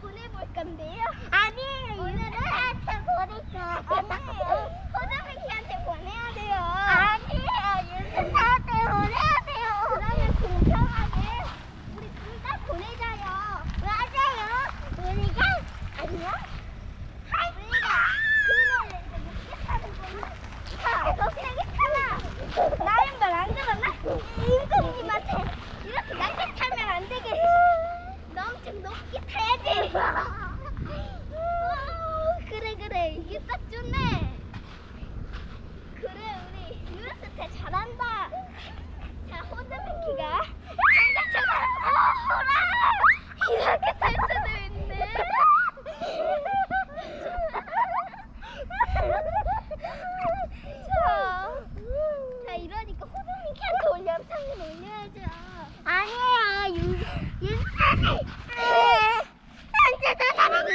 보내볼 건데요. 아니에요. 오늘은 유스타한테 보내줘. 아니에요. 호두미키한테 보내야 돼요. 아니에요. 유스타한테 보내야 돼요. 그러면 공평하게 우리 둘 다 보내자요. 맞아요. 우리가 아니요. 우리가 그러면 이제 높게 타는 거는 자, 높게 타나? 나는 말안 들었나? 임금님한테 이렇게 낮게 타면 안 되게 너 엄청 높게 타야지. 어, 그래 그래 이게 딱 좋네. 그래 우리 유스태 잘한다. 자 호드미키가 장가처럼 어라 이렇게 탈 수도 있네. 자, 자 이러니까 호드미키한테 올려 영상을 올려야죠. 아니에요. 유 한테 전화를.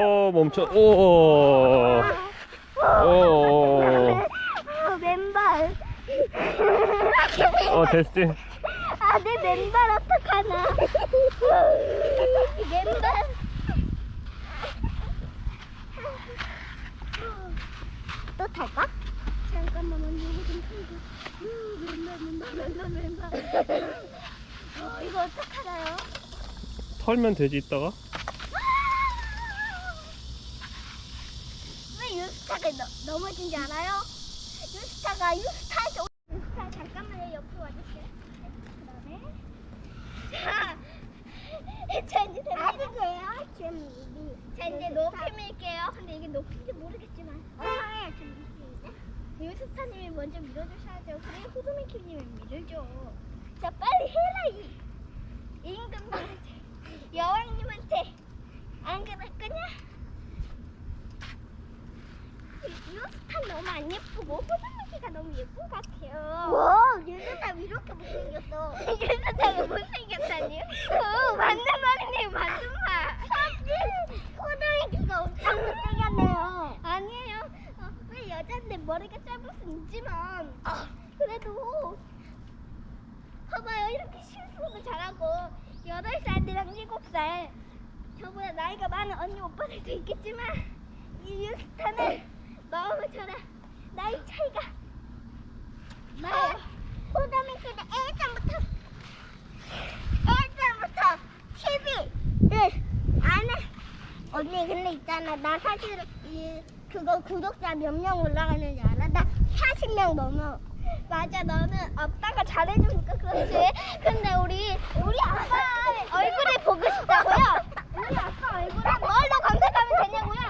오 멈춰 오. 오. 아, 맨발. 어 됐지. 아, 내 맨발 어떡하나. 맨발. 또 탈까? 잠깐만, 언니, 좀 풀고. 음, 맨발, 맨발, 맨발, 맨발. 어, 이거 어떡하나요? 털면 되지 이따가. 왜 유스타가 너, 넘어진 줄 알아요? 유스타가 유스타한테 오- 유스타 잠깐만요 옆으로 와주세요 그다음에 자, 자 이제? 아직이에요. 지금 미. 자 이제 높이 밀게요 근데 이게 높인지 모르겠지만 아, 좀 미치는데? 유스타님이 먼저 밀어주셔야죠 그래 호두미키님이 밀어줘 자 빨리 해라 이 임금님한테 여왕님한테 안 그럴 거냐? 유스타 너무 안 예쁘고 호두미키가 너무 예쁜 것 같아요 와, 유스타 이렇게 못생겼어. 유스타가 못생겼다니요? 어 맞는 말이네요 맞는 말 호동이가 엄청 못생겼네요. 아니에요 어, 왜 여자인데 머리가 짧을 수 있지만 그래도 봐봐요 실수도 잘하고 8살이랑 7살. 저보다 나이가 많은 언니 오빠들도 있겠지만 이 유스타는 너무 저랑 나이 차이가 나요 호동이는 예전부터 예전부터 TV를 안 해. 언니 근데 있잖아. 나 사실 이 그거 구독자 몇 명 올라가는지 알아? 나 40명 넘어. 맞아 너는 아빠가 잘해주니까 그렇지 근데 우리 우리 아빠 얼굴을 보고 싶다고요? 우리 아빠 얼굴을 뭘로 검색하면 되냐고요?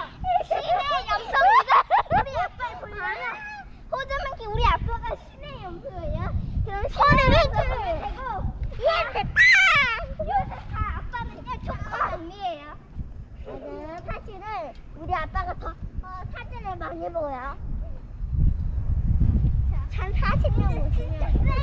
신의 염소입니다 우리 아빠를 보려면 호주만키 우리 아빠가 신의 염소예요 그럼 신의 염소를 되고 얘한테 요새다 아빠는 그냥 조커 언니예요 맞아요. 사실은 우리 아빠가 더 어, 많이 보여. 한 40명 오시면 이게